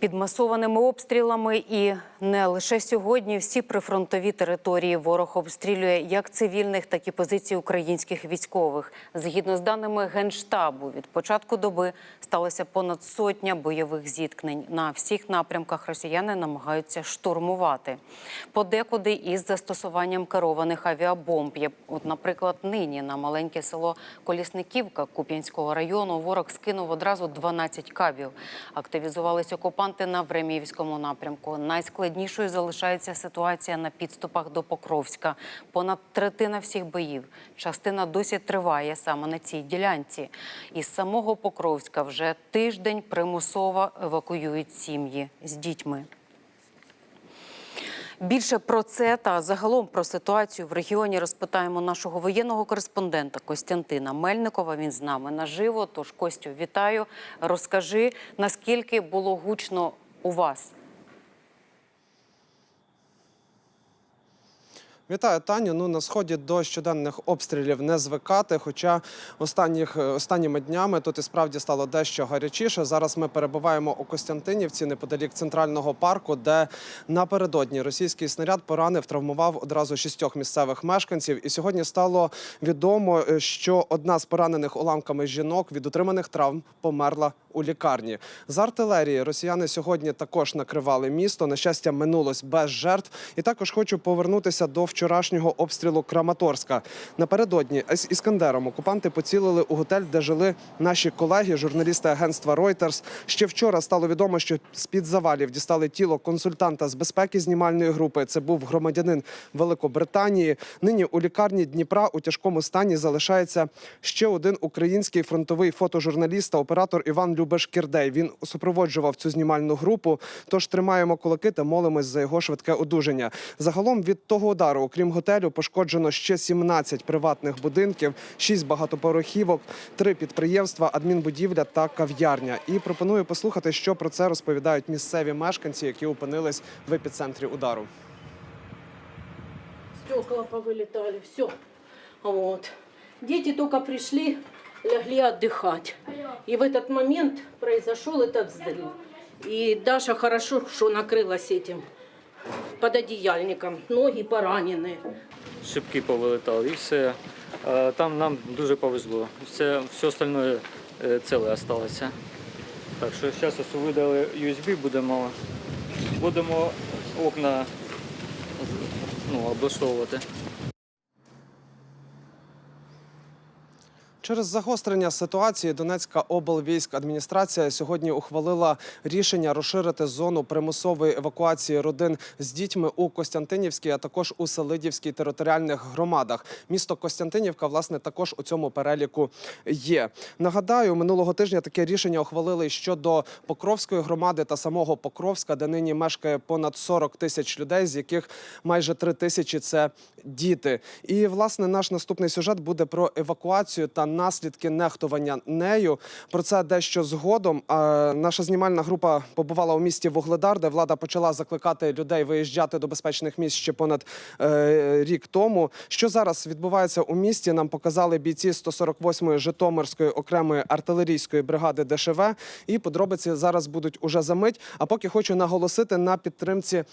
Під масованими обстрілами і не лише сьогодні всі прифронтові території ворог обстрілює як цивільних, так і позиції українських військових. Згідно з даними генштабу, від початку доби сталося понад сотня бойових зіткнень. На всіх напрямках росіяни намагаються штурмувати. Подекуди із застосуванням керованих авіабомб. Є, От, наприклад, нині на маленьке село Колісниківка Куп'янського району ворог скинув одразу 12 кабів. Активізувались окупанти на Времівському напрямку. Найскладнішою залишається ситуація на підступах до Покровська. Понад третина всіх боїв. Частина досі триває саме на цій ділянці. Із самого Покровська вже тиждень примусово евакуюють сім'ї з дітьми. Більше про це та загалом про ситуацію в регіоні розпитаємо нашого воєнного кореспондента Костянтина Мельникова. Він з нами наживо. Тож Костю, вітаю. Розкажи, наскільки було гучно у вас. Вітаю, Таню. Ну на сході до щоденних обстрілів не звикати. Хоча останніх останніми днями тут і справді стало дещо гарячіше. Зараз ми перебуваємо у Костянтинівці неподалік центрального парку, де напередодні російський снаряд поранив, травмував одразу шістьох місцевих мешканців. І сьогодні стало відомо, е, що одна з поранених уламками жінок від отриманих травм померла у лікарні. З артилерії росіяни сьогодні також накривали місто. На щастя, минулось без жертв. І також хочу повернутися до вчорашнього обстрілу Краматорська. Напередодні з іскандером окупанти поцілили у готель, де жили наші колеги, журналісти агентства Reuters. Ще вчора стало відомо, що з під завалів дістали тіло консультанта з безпеки знімальної групи. Це був громадянин Великобританії. Нині у лікарні Дніпра у тяжкому стані залишається ще один український фронтовий фотожурналіст та оператор Іван Любеш-Кірдей. Він супроводжував цю знімальну групу. Тож тримаємо кулаки та молимось за його швидке одужання. Загалом від того удару, окрім готелю, пошкоджено ще 17 приватних будинків, 6 багатоповерхівок, 3 підприємства, адмінбудівля та кав'ярня. І пропоную послухати, що про це розповідають місцеві мешканці, які опинились в епіцентрі удару. стекла повылетали, все. Вот. Дети только пришли, легли отдыхать. И в этот момент произошел этот взрыв. И Даша хорошо, что накрылась этим пододеяльником. Ноги поранені. шибки повилетали і все. Е, Там нам дуже повезло. Все, все остальне е, ціле залишилося. Так що зараз ось видали USB, будемо, будемо окна ну, облаштовувати. Через загострення ситуації Донецька облвійськадміністрація сьогодні ухвалила рішення розширити зону примусової евакуації родин з дітьми у Костянтинівській, а також у Селидівській територіальних громадах. Місто Костянтинівка, власне, також у цьому переліку є. Нагадаю, минулого тижня таке рішення ухвалили щодо Покровської громади та самого Покровська, де нині мешкає понад 40 тисяч людей, з яких майже 3 тисячі це діти. І власне наш наступний сюжет буде про евакуацію та наслідки нехтування нею. Про це дещо згодом. Наша знімальна група побувала у місті Вугледар, де влада почала закликати людей виїжджати до безпечних місць ще понад е, рік тому. Що зараз відбувається у місті? Нам показали бійці 148-ї Житомирської окремої артилерійської бригади ДШВ. І подробиці зараз будуть уже за мить. А поки хочу наголосити на підтримці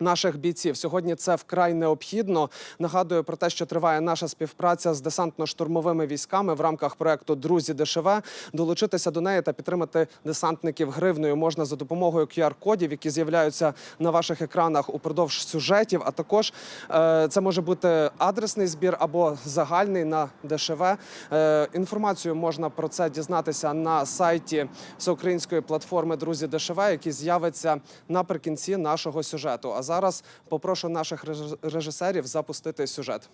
Наших бійців сьогодні це вкрай необхідно. Нагадую про те, що триває наша співпраця з десантно-штурмовими військами в рамках проекту Друзі ДШВ. Долучитися до неї та підтримати десантників гривною можна за допомогою QR-кодів, які з'являються на ваших екранах упродовж сюжетів. А також е, це може бути адресний збір або загальний на ДШВ. Е, інформацію можна про це дізнатися на сайті всеукраїнської платформи Друзі ДШВ, який з'явиться наприкінці нашого сюжету. Зараз попрошу наших реж- режисерів запустити сюжет.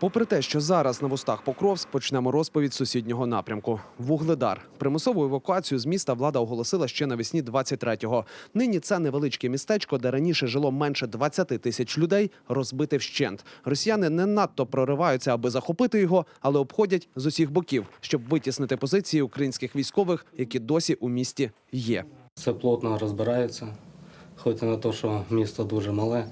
Попри те, що зараз на вустах Покровськ почнемо розповідь сусіднього напрямку. Вугледар. Примусову евакуацію з міста влада оголосила ще навесні 23-го. Нині це невеличке містечко, де раніше жило менше 20 тисяч людей, розбите вщент. Росіяни не надто прориваються, аби захопити його, але обходять з усіх боків, щоб витіснити позиції українських військових, які досі у місті є. Все плотно розбирається. Хоч і на те, що місто дуже мале.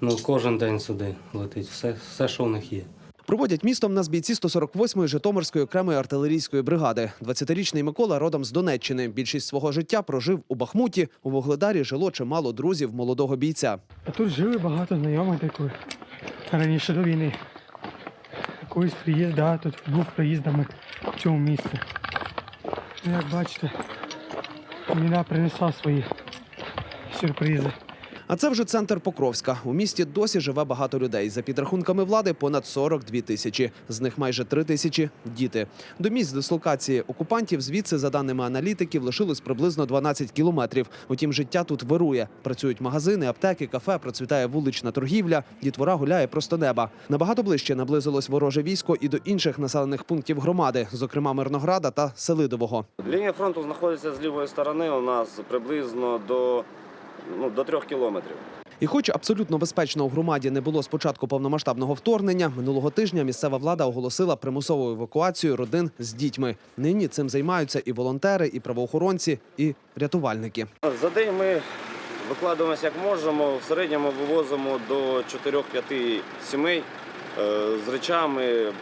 Ну, кожен день сюди летить все, все, що в них є. Проводять містом нас бійці 148-ї Житомирської окремої артилерійської бригади. 20-річний Микола родом з Донеччини. Більшість свого життя прожив у Бахмуті. У Вугледарі жило чимало друзів молодого бійця. А тут жили багато знайомих таких раніше до війни. Колись приїзд, да, тут був приїздами в цьому місці. Ну, як бачите, війна принесла свої сюрпризи. А це вже центр Покровська. У місті досі живе багато людей. За підрахунками влади, понад 42 тисячі. З них майже 3 тисячі діти. До місць дислокації окупантів звідси, за даними аналітиків, лишилось приблизно 12 кілометрів. Утім, життя тут вирує. Працюють магазини, аптеки, кафе, процвітає вулична торгівля. Дітвора гуляє просто неба. Набагато ближче наблизилось вороже військо і до інших населених пунктів громади, зокрема Мирнограда та Селидового. Лінія фронту знаходиться з лівої сторони у нас приблизно до, ну, до трьох кілометрів. І хоч абсолютно безпечно у громаді не було спочатку повномасштабного вторгнення, минулого тижня місцева влада оголосила примусову евакуацію родин з дітьми. Нині цим займаються і волонтери, і правоохоронці, і рятувальники. За день ми викладаємося як можемо. В середньому вивозимо до 4-5 сімей е, з речами,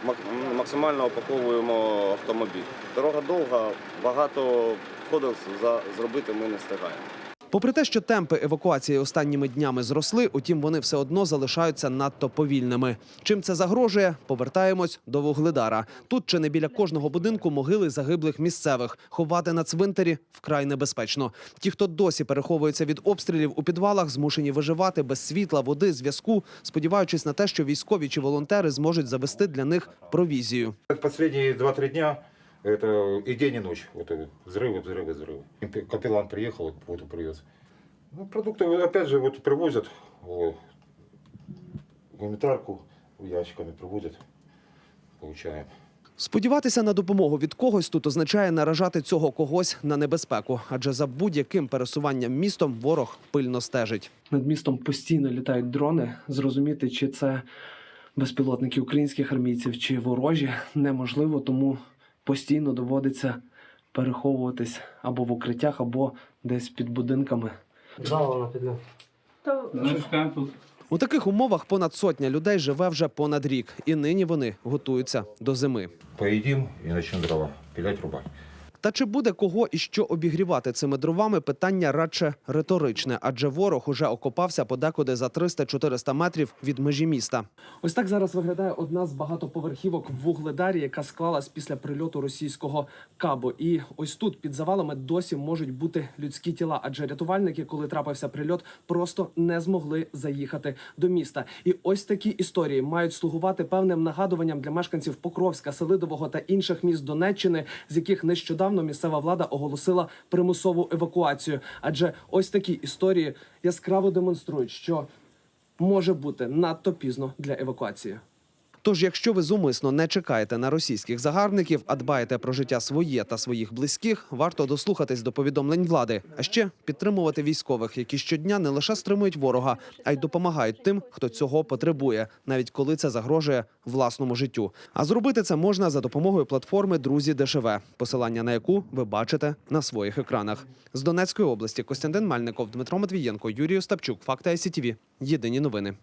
максимально опаковуємо автомобіль. Дорога довга, багато ходів за- зробити ми не встигаємо. Попри те, що темпи евакуації останніми днями зросли, утім вони все одно залишаються надто повільними. Чим це загрожує? Повертаємось до Вугледара. Тут чи не біля кожного будинку могили загиблих місцевих. Ховати на цвинтарі вкрай небезпечно. Ті, хто досі переховується від обстрілів у підвалах, змушені виживати без світла, води, зв'язку, сподіваючись на те, що військові чи волонтери зможуть завести для них провізію. Последние 2-3 дня это и день, и ночь. Вот это взрывы, взрывы, взрывы. Капеллан приехал, воду привез. Ну, продукты, опять же, вот привозят вот, гуманитарку ящиками привозят, получаем. Сподіватися на допомогу від когось тут означає наражати цього когось на небезпеку, адже за будь-яким пересуванням містом ворог пильно стежить. над містом постійно літають дрони. Зрозуміти, чи це безпілотники українських армійців, чи ворожі, неможливо, тому постійно доводиться переховуватись або в укриттях, або десь під будинками. У таких умовах понад сотня людей живе вже понад рік, і нині вони готуються до зими. Поедим і начнем дрова пілять рубать. Та чи буде кого і що обігрівати цими дровами? Питання радше риторичне, адже ворог уже окопався подекуди за 300-400 метрів від межі міста. Ось так зараз виглядає одна з багатоповерхівок в Вугледарі, яка склалась після прильоту російського кабу. І ось тут під завалами досі можуть бути людські тіла, адже рятувальники, коли трапився прильот, просто не змогли заїхати до міста. І ось такі історії мають слугувати певним нагадуванням для мешканців Покровська, Селидового та інших міст Донеччини, з яких нещодавно місцева влада оголосила примусову евакуацію. Адже ось такі історії яскраво демонструють, що може бути надто пізно для евакуації. Тож, якщо ви зумисно не чекаєте на російських загарбників, а дбаєте про життя своє та своїх близьких, варто дослухатись до повідомлень влади, а ще підтримувати військових, які щодня не лише стримують ворога, а й допомагають тим, хто цього потребує, навіть коли це загрожує власному життю. А зробити це можна за допомогою платформи Друзі ДШВ, посилання на яку ви бачите на своїх екранах. З Донецької області Костянтин Мальников, Дмитро Матвієнко, Юрій Остапчук, Факти ICTV. Єдині новини.